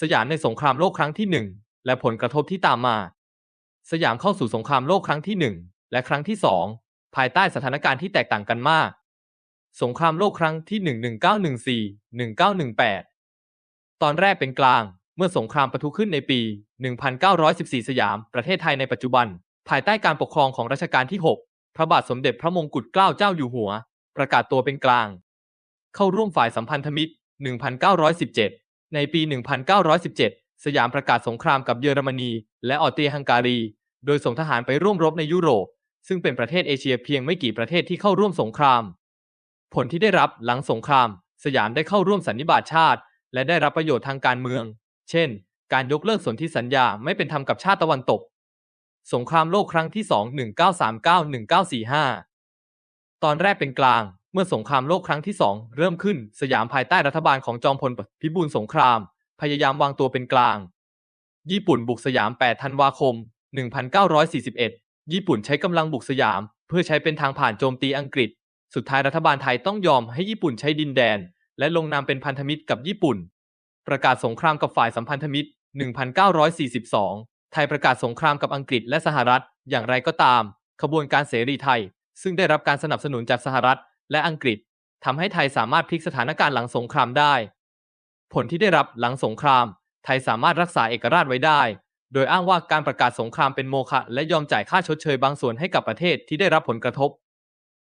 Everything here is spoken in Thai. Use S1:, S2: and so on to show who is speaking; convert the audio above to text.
S1: สยามในสงครามโลกครั้งที่หนึ่งและผลกระทบที่ตามมา สยามเข้าสู่สงครามโลกครั้งที่หนึ่งและครั้งที่สองภายใต้สถานการณ์ที่แตกต่างกันมาก สงครามโลกครั้งที่ 1 1914 1918 ตอนแรกเป็นกลาง เมื่อสงครามปะทุขึ้นในปี 1914 สยาม ประเทศไทยในปัจจุบัน ภายใต้การปกครองของรัชกาลที่ 6 พระบาทสมเด็จพระมงกุฎเกล้าเจ้าอยู่หัว ประกาศตัวเป็นกลาง เข้าร่วมฝ่ายสัมพันธมิตร 1917 ในปี 1917 สยามประกาศสงครามกับเยอรมนี และออสเตรียฮังการี โดยส่งทหารไปร่วมรบในยุโรป ซึ่งเป็นประเทศเอเชียเพียงไม่กี่ประเทศที่เข้าร่วมสงคราม ผลที่ได้รับหลังสงคราม สยามได้เข้าร่วมสันนิบาตชาติ และได้รับประโยชน์ทางการเมือง เช่น การยกเลิกสนธิสัญญาไม่เป็นธรรมกับชาติตะวันตก สงครามโลกครั้งที่ 2 1939-1945 ตอนแรกเป็นกลาง เมื่อสงครามโลกครั้งที่2เริ่มขึ้นสยามภายใต้รัฐบาลของจอมพลพิบูลสงคราม พยายามวางตัวเป็นกลาง ญี่ปุ่นบุกสยาม 8 ธันวาคม 1941 ญี่ปุ่นใช้กำลังบุกสยาม เพื่อใช้เป็นทางผ่านโจมตีอังกฤษ สุดท้ายรัฐบาลไทยต้องยอมให้ญี่ปุ่นใช้ดินแดน และลงนามเป็นพันธมิตรกับญี่ปุ่น ประกาศสงครามกับฝ่ายสัมพันธมิตร 1942 ไทยประกาศสงครามกับอังกฤษและสหรัฐ อย่างไรก็ตาม ขบวนการเสรีไทย ซึ่งได้รับการสนับสนุนจากสหรัฐ และอังกฤษทำให้ไทยสามารถพลิกสถานการณ์หลังสงครามได้ ผลที่ได้รับหลังสงคราม ไทยสามารถรักษาเอกราชไว้ได้ โดยอ้างว่าการประกาศสงครามเป็นโมฆะและยอมจ่ายค่าชดเชยบางส่วนให้กับประเทศที่ได้รับผลกระทบ